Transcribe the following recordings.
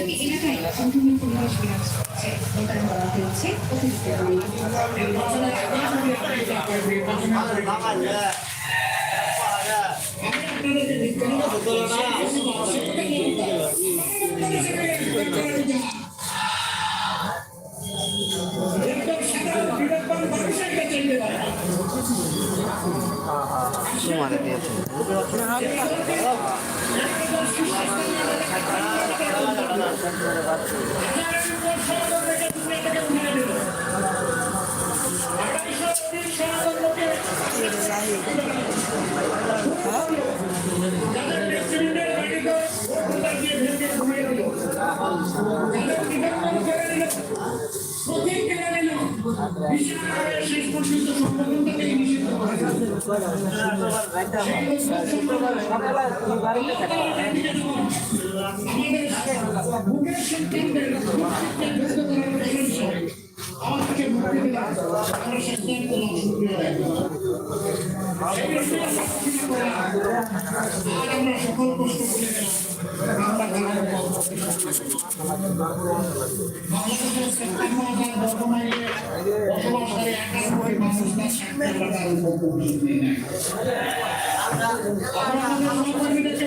একই এলাকায় সংক্রমণ পরিবেশ বিরাজ করছে মোতায়েন করা হয়েছে। অতিরিক্ত তোমারে দিয়েছে শুক্রবার সকালে বাড়িতে থাকা? বুকের সিস্টেমটা বুক সিস্টেম আমার থেকে মুক্তি দিলাম আমার সিস্টেম কোনো সুবিধা আমরা সকল প্রশ্ন করে গেলাম আমরা গানের বাংলাদেশের সেপ্টেম্বর হাজার বর্তমানে বসবাসকারী একাশ কোটি মানুষ তার সেপ্টেম্বর হাজার উপকূল আমরা আমাদের সহকর্মীদেরকে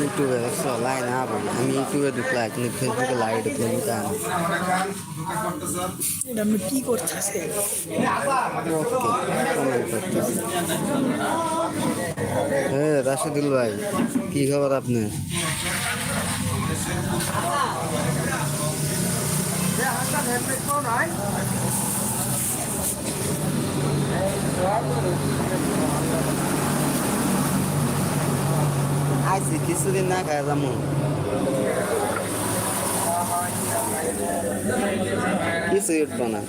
ইউটিউবে দেখছ লাইন হবে। আমি ইউটিউবে ঢুকলাম কিন্তু ফেসবুকে লাইভ ঢুকলাম এটা আপনি কি করতেছি। হ্যাঁ রাশিদুল ভাই কি খবর আপনার? আইসি কিছুদিন না খায় যাব কিছু উঠবো না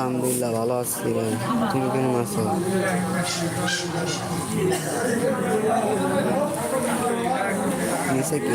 আলহামদুলিল্লাহ ভালো আছি ভাই। তুমি কেমন আছো? নিচে কি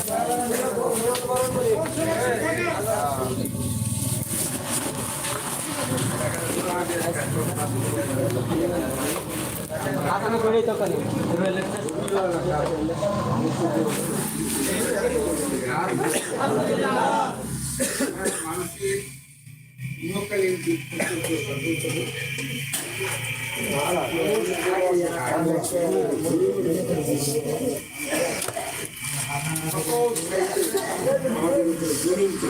কজন তিন হাজার ইউটিউবে আর দেখুন ট্যাক্স দেওয়া লাগে বিভিন্ন ভাবে আমরা নিচ্ছি।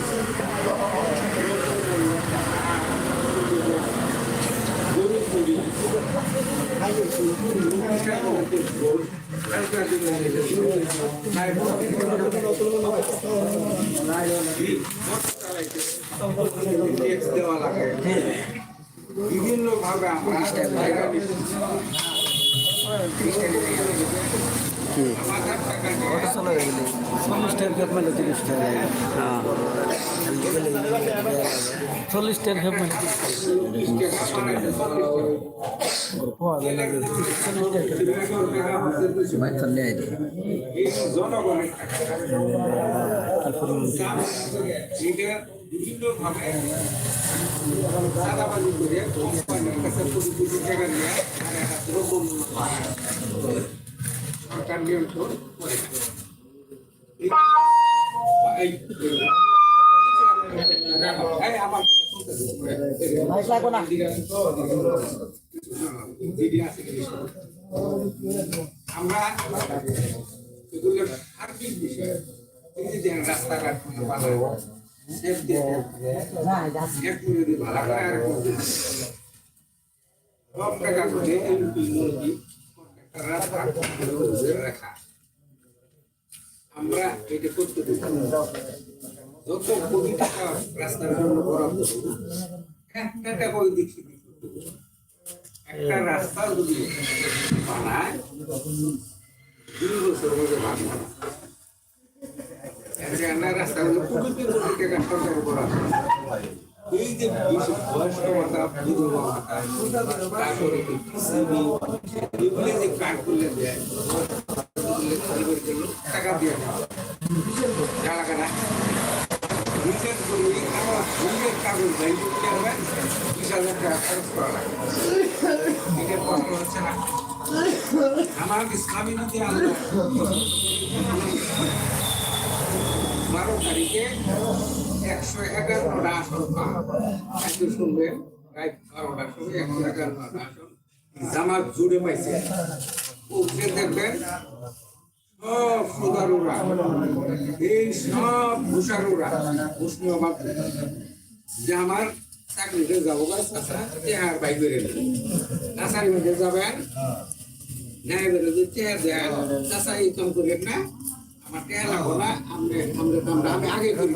কি হাজার টাকা দিয়ে অটো চালা গেলে চল্লিশ টাকার খেপ মানে তিরিশ টাকা হ্যাঁ চল্লিশ টাকার খেপ মানে আইডি বিভিন্নভাবে চাঁদাবাজি করে কোম্পানির কাছে কোটি কোটি টাকা নিয়ে পায়। সরকার নিয়ন্ত্রণ করে। আমার এগুলো সার্বিক বিষয় রাস্তাঘাট ভালো ভালো করে আর সব টাকা করে রাখা একটা টাকা ওই দিক। একটা রাস্তা যদি বানায় দুই বছর মধ্যে বানায় একটা একটা রাস্তা হলো কোটি কোটি এই যে বয়স্ক ভাতা বিধবা ভাতা তারপরে কৃষি এগুলো যে কার্ড করলে দেয় করে দিল, টাকা দিয়ে দেয় টাকা কাটা জমি আমার ইসলামী নীতি আন্দোলন বারো তারিখে একশো এগারোটা আসন একটু শুনবেন রাত বারোটার সময় একশো এগারোটা আসন, জামাত জুড়ে পাইছে। উঠে দেখবেন সব সুদারুরা, এই সব ঘুষারুরা মাধ্যমে যে আমার চাকরিতে যাব গা চাষা চেহার বাই করে চাষার মধ্যে যাবেন ন্যায় বেরো যে চেহার দেন চাষা ইনকাম করেন না, আমার টেয়া লাগো না আমরা আমরা আমি আগে করি।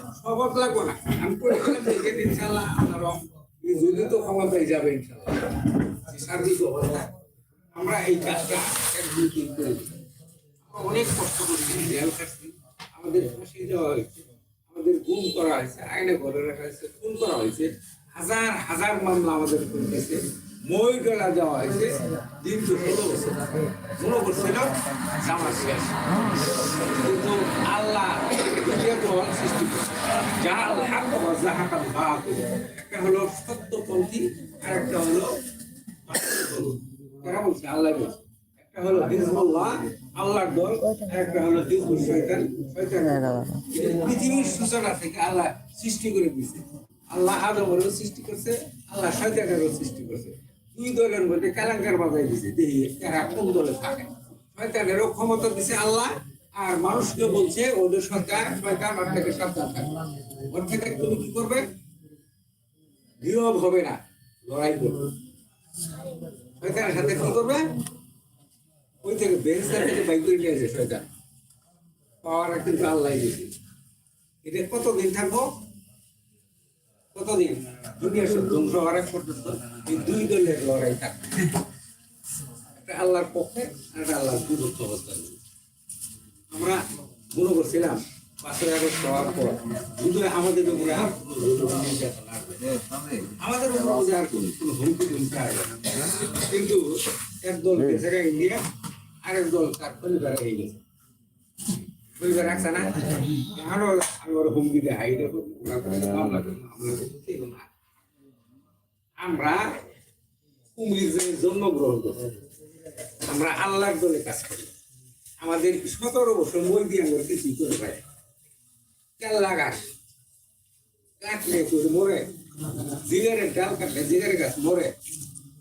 শপথ লাগবো না। আমি গেলাম দেখে ইনশাল্লাহ আপনারা যদি তো ক্ষমতায় যাবে ইনশাল্লাহ সার্বিক অবস্থা আমরা এই কাজটা এক দুই তিন করে। দিই। আমরা অনেক কষ্ট করছি জেল খাটছি আমাদের ফাঁসি দেওয়া হয়েছে, আমাদের গুম করা হয়েছে, আইনে ঘরে রাখা হয়েছে, খুন করা হয়েছে। হাজার হাজার মামলা আমাদের করেছে মই ডলা দেওয়া হয়েছে। দীর্ঘ ষোলো বছর। ষোলো বছর জামা শেষ। কিন্তু আল্লাহ সৃষ্টি করছে। আল্লাহর দল একটা হলো পৃথিবীর সূচনা থেকে আল্লাহ সৃষ্টি করে দিয়েছে। আল্লাহ আদমেরও সৃষ্টি করছে, আল্লাহ শয়তানেরও সৃষ্টি করছে। দুই মধ্যে কালাঙ্কার বাজাই দিছে দেখি এরা কোন দলে থাকে? শয়তানেরও ক্ষমতা দিছে আল্লাহ আর মানুষকে বলছে, ওদের সরকার শয়তান ওর থেকে সাবধান থাকবে তুমি কি করবে? নীরব হবে না, লড়াই করবে। সাথে কি করবে? ওই থেকে বেরেস্তার থেকে বাইক করে নিয়ে আসে পাওয়ার কিন্তু আল্লাহ দিয়েছে এটা কতদিন থাকব? কতদিন? দুনিয়া ধ্বংস হওয়ার আগ পর্যন্ত এই দুই দলের লড়াই থাকবে। একটা আল্লাহর পক্ষে আর একটা আল্লাহর বিরুদ্ধ অবস্থান। মনে করছিলাম পাঁচই আগস্ট হওয়ার পর। কিন্তু আমাদের উপরে আর। আমাদের উপরে আর কোনো হুমকি আসবে কিন্তু একদল ইন্ডিয়া আরেক দল তার পরিবার হয়ে গেছে। পরিবার রাখছে না? আরও আরও হুমকি দেয় না। আমরা কুমির জন্মগ্রহণ করছি। আমরা আল্লাহর দলে কাজ করি। আমাদের সতেরো বছর মই দিয়ে আমরা কিছুই করে পাই কেল্লা গাছ কাটলে তোর মরে। জিগারের ডাল কাটলে জিগারের গাছ মরে।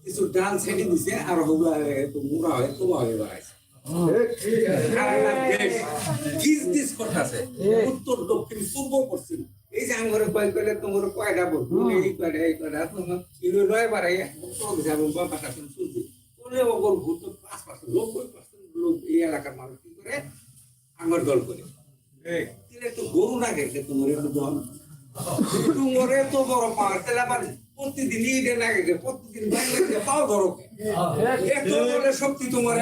কিছু ডাল ছেড়ে দিছে আর হগুলা মুড়া হয়ে তোমা হয়ে বেড়াইছে। উত্তর দক্ষিণ পূর্ব পশ্চিম। এই যে আঙ্গরে কয় করে তোমার কয়টা বলব এই কয়টা এই কয়টা তোমার নয় বারে উত্তর যাব বা বাটা শুনছি কোনে ওগর ভূত পাঁচ পার্সেন্ট লোক এই এলাকার মানুষ কি করে? দল করে। তো গরু না গেছে তোমার একটু দল তোমারে তো বড় পাওয়ার। তাহলে আবার প্রতিদিন ইডে না গেছে প্রতিদিন বাইরে পাও ধরো একটু বলে শক্তি তোমার।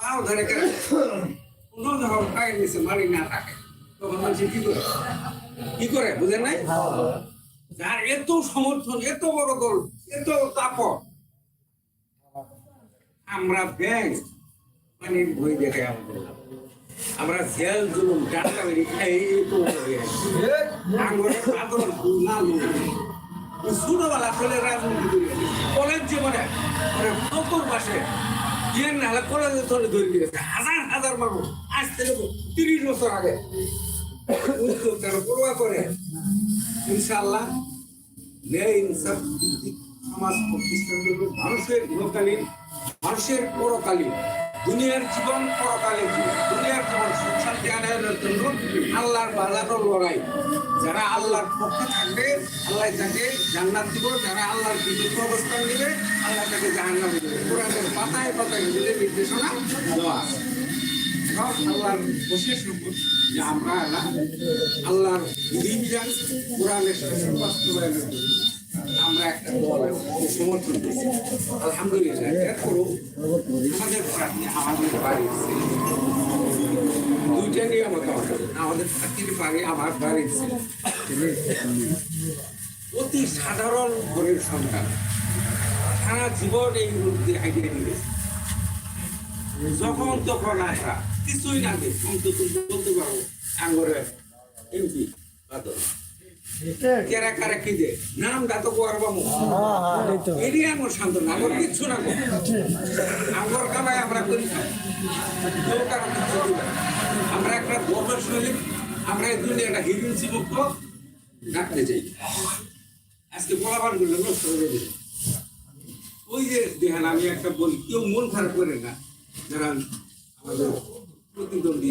পাও ধরে কেন যখন পায়ের নিচে মারি না থাকে। তখন মানুষ কি করে? কি করে বুঝেন নাই? যার এত সমর্থন এত বড় দল এত তাপক আমরা ব্যাংক বই দেখে আমরা জেল, জুলুম ডাক্তার এই তো ছোটবেলা ছেলে রাজনীতি কলেজ জীবনে মানে নতুন মাসে ইয়ে না হলে কলেজে চলে ধরে দিয়েছে হাজার হাজার মানুষ। আজ থেকে তিরিশ বছর আগে। উদ্যোক্তার পড়ুয়া করে। ইনশাল্লাহ ন্যায় ইনসাফ সমাজ প্রতিষ্ঠান করবে মানুষের ইহকালীন মানুষের পরকালীন, দুনিয়ার জীবন পরকালীন জীবন, দুনিয়ার জীবন সুখ শান্তি আনয়নের জন্য আল্লাহর বাজারও লড়াই। যারা আল্লাহর পক্ষে থাকবে, আল্লাহ তাকে জান্নাত দিব, যারা আল্লাহর বিরুদ্ধে অবস্থান নেবে, আল্লাহ তাকে জাহান্নাম দেবে কোরআনের পাতায় পাতায় দিলে নির্দেশনা দেওয়া আল্লাহর বিশেষ রূপ, যে আমরা আল্লাহর বিধিবিধান কোরআনের বাস্তবায়নের জন্য আমরা একটা সমর্থন আলহামদুলিল্লাহ এরপরও আমাদের আমাদের বাড়ি দুইটা নিয়ামত আমাদের আমাদের বাড়ি, আমার বাড়ি অতি সাধারণ ঘরের সন্তান সারা জীবন এই রূপ দিয়ে যখন তখন আসা, কিছুই না অন্তত বলতে পারব এমপি বাদল। কেরা কারা কি দে নাম দাতো করবা এডি আমার শান্ত না আমার কিচ্ছু না আমার কামাই আমরা করি না। কেউ কারও কিচ্ছু দিবে না। আমরা একটা গর্বের সহিত আমরা এই দুনিয়াটা হিরুঞ্চি মুক্ত রাখতে চাই। আজকে বলাবারগুলো নষ্ট হয়ে যাবে ওই যে দেখেন আমি একটা বলি কেউ মন খারাপ করে না। যারা আমাদের প্রতিদ্বন্দ্বী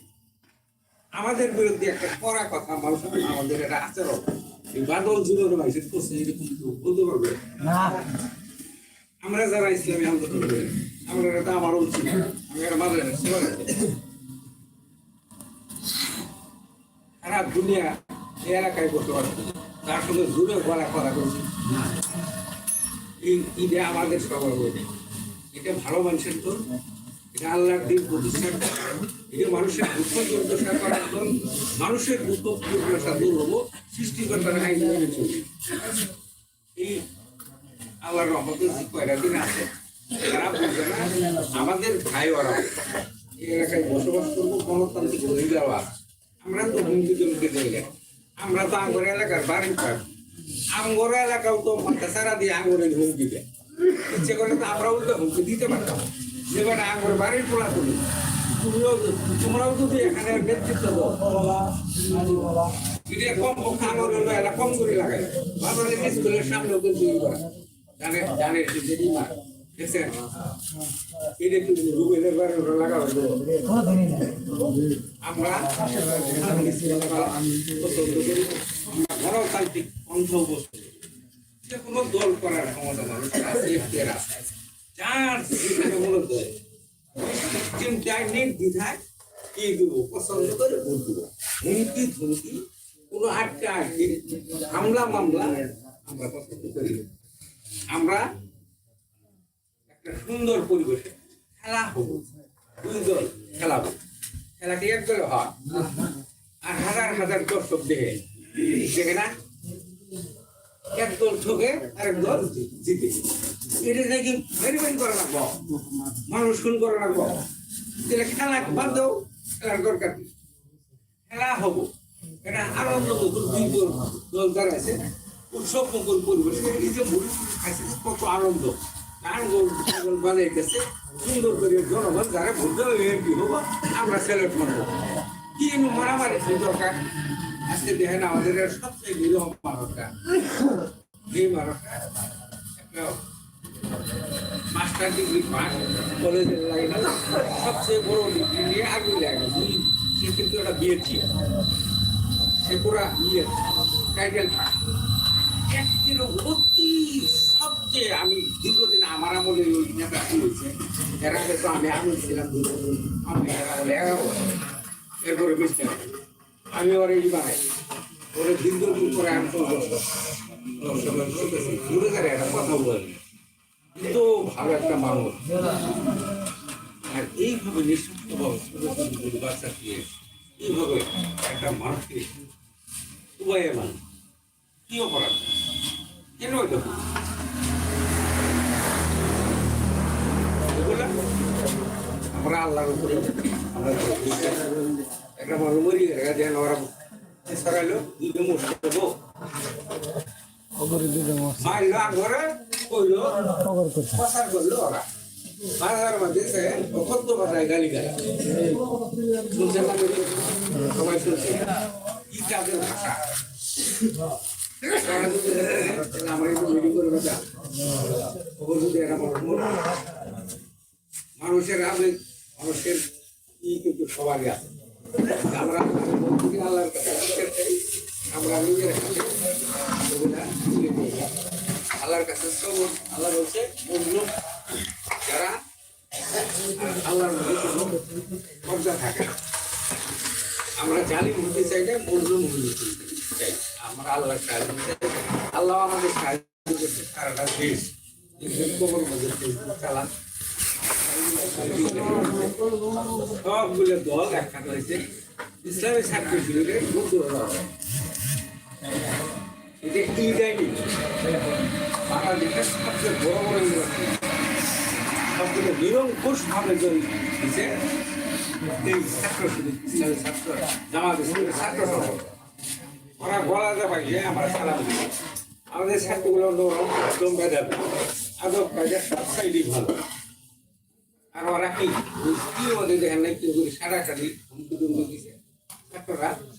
আমাদের বিরুদ্ধে একটা কড়া কথা মানুষ আমাদের একটা আচরণ। বাদল মানুষের করছে কেউ বলতে পারবে? আমরা যারা ইসলামী আন্দোলন করি আমরা এটা আমার উচিত আমি একটা মাঝে সেবা সারা দুনিয়া এই এলাকায় করতে পারবে তার সঙ্গে জুড়ে গলা করা করছে ঈদে আমাদের সবার এটা ভালো মানুষের তো এটা মানুষের মানুষের দূর সৃষ্টিকর্তার এই দিন আছে না, আমাদের ভাই ওরা এলাকায় বসবাস করব, গণতান্ত্রিক আছে আমরা তো হুমকি জমকে জায়গা আমরা তো আঙ্গর এলাকার বাড়ি পাই আঙ্গর এলাকাও তো সারা দিয়ে আঙ্গরের হুমকি দেয়। ইচ্ছে করলে তো আমরাও তো হুমকি দিতে পারতাম। আঙ্গর বাড়ির পোলা তুলি তুমিও তোমরাও যদি এখানে নেতৃত্ব এটা কম পক্ষে হলো এলা কম করে লাগাই বাজারে স্কুলের সামনে ওদের তৈরি করা। জানে জানে যে ডিমা দেখছেন আমরা আমরা কোনো দল করার ক্ষমতা যেখানে মূলত। চিন্তায় কি দেবো, পছন্দ করে ভোট দেবো। হুমকি, ধুমকি, কোনো আটকে আটকে, হামলা, মামলা, আমরা পছন্দ করি। আমরা একটা সুন্দর পরিবেশে খেলা হব দুই দল খেলাবো খেলাটি এক দলে হয়? আর হাজার হাজার দর্শক দেখে দেখে না? এক দল ঠকে আরেক দল জিতে। এটা নাকি ভেরিফাই করা লাগবো। মানুষ খুন করা লাগবো। তাহলে খেলা বাদ দাও খেলার দরকার কি? খেলা হব। এটা আনন্দ মুকুল দুই দল দাঁড়াইছে উৎসব মুকুল পরিবেশ এই যে খাইছে কত আনন্দ। নাঙ্গল টাঙ্গল বানিয়ে গেছে সুন্দর করে জনগণ যারা ভোট দেবে এমপি হব? আমরা সিলেক্ট করব। কি মারামারি কি দরকার? আজকে দেখেন আমাদের সবচেয়ে নিরহ মানুষটা যে মানুষটা একটা মাস্টার ডিগ্রি পাস কলেজের লাইনে সবচেয়ে বড় ডিগ্রি নিয়ে আগুন লাগে সে কিন্তু একটা বিয়েছি সে পুরা ইয়ে টাইটেল পাস অতি সবচেয়ে আমি দীর্ঘদিন আমার আমলে ওই নেতা হয়েছে এর আগে তো আমি ছিলাম আমি এগারো। এরপরে আমি ওর এই বানাই ওরে দীর্ঘদিন করে আমি তো একটা কথা বলি তো ভালো একটা মানুষ। আর এইভাবে ছোট বাচ্চা দিয়ে এইভাবে একটা মানুষকে উভয়ে মানুষ কি অপরাধ? কেন এটা আমরা আল্লাহর উপরে আমরা একটা মানুষ মরি গেলে দেন ওরা সরাইলো দুটো মুসকে দেবো মারলো আগরে কইলো প্রচার করল ওরা। বাজার মধ্যে সে বাজায় গালি গালা শুনছেন না সবাই কি কাজের ভাষা? আমরা একটু মিটিং করে বেটা। মানুষের আবেগ মানুষের ই কিন্তু সবারই আছে। আমরা আল্লাহর কাছে আমরা নিজের হাতে আল্লাহর কাছে আল্লাহ বলছে যারা আল্লাহর মর্যাদা থাকে। আমরা জানি হতে চাই না মজলুম চাই। আমরা আল্লাহর সাহায্য চাই। আল্লাহ আমাদের সাহায্য করছে সারাটা দেশ দল একসাথে হয়েছে। ইসলামী ছাত্র শিবিরের বন্ধু হওয়া হয়। এটা ইউনাইটেড বাংলাদেশের সবচেয়ে বড় বড় ইউনিভার্সিটি সবচেয়ে নিরঙ্কুশ ভাবে জয়ী দিচ্ছে এই ছাত্র ছাত্র জামাত ইসলামের ছাত্র ওরা বলা যাবে যে আমরা দিই আমাদের ছাত্রগুলো একদম মেধাবী আদব কাজে সব সাইডই ভালো আর ওরা কি কি ওদের দেখেন নাই কেউ সারাসারি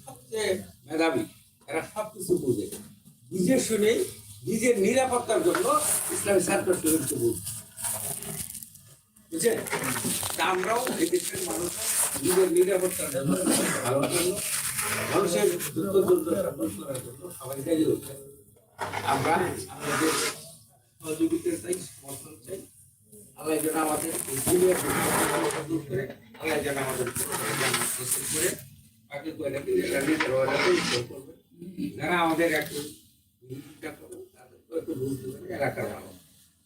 সবচেয়ে মেধাবী এরা সব বুঝে। বুঝে শুনে নিজের নিরাপত্তার জন্য ইসলামী ছাত্র বুঝছেন? আমরাও এই দেশের মানুষ, নিজের নিরাপত্তার জন্য মানুষের দুঃখ দুর্দশা দূর করার জন্য আমরা আমাদের সহযোগিতা চাই, সমর্থন চাই। আল্লাহ আমাদের আমাদের একটু ভুল এলাকার মানুষ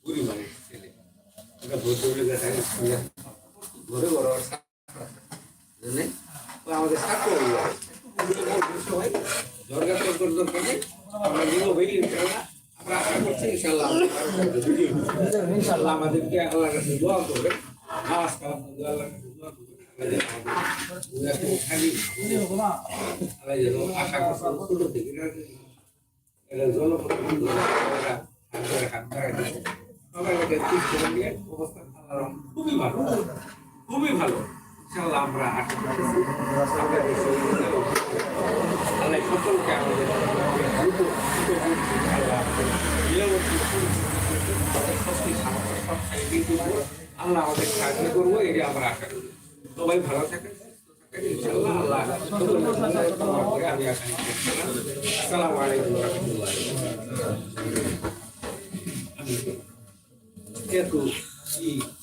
গরিব মানুষ ছেলে ওটা ভোট দৌড়ে গেছে ঘরে বড় বড়। বুঝলে? তো আমাদের ছাত্র সবাই দরকার দরকার দরকার নেই আমরা নিব ভাই ইনশাল্লাহ আমরা করছি আমাদেরকে আল্লাহর কাছে দোয়া করবেন আশা থেকে নিয়ে অবস্থা খুবই ভালো খুবই ভালো ইনশাল্লাহ আমরা আশা দেশে আল্লাহ সকলকে আমাদের দ্রুত আল্লাহ আমাদের সাহায্য করব এটি আমরা আশা করি সবাই ভালো থাকেন ইনশাল্লাহ আল্লাহ সকলের জন্য দোয়া করে আমি আশা করি আসসালামু আলাইকুম রহমতুল্লাহ আমি যেহেতু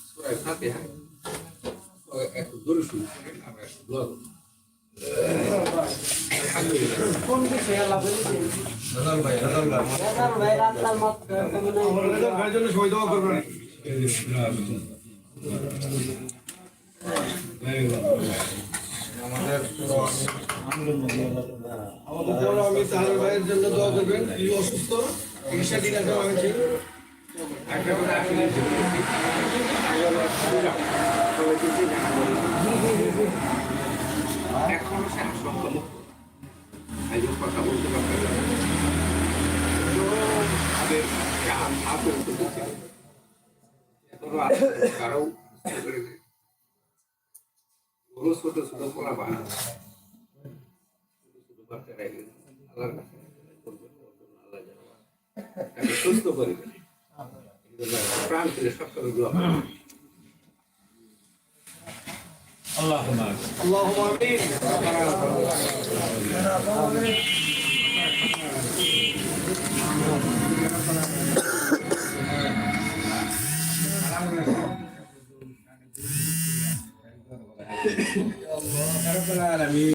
সুরায় ফাতিহা তো একটু দূরে শুরু আমরা একটু করি আলহামদুলিল্লাহ আমাদের আমি জন্য দোয়া করবেন অসুস্থ এখনও একজন কথা বলতে পারবে না তাদের হাতে উঠে দিচ্ছে এখনও কারও ওরও ছোট ছোট পোলা বানা ছোট ছোট বাচ্চারা আল্লাহর কাছে করবেন ওর জন্য আল্লাহ যেন তাকে সুস্থ করে দেন এই জন্য প্রাণ ফিরে সবসময় দোয়া করি। আমি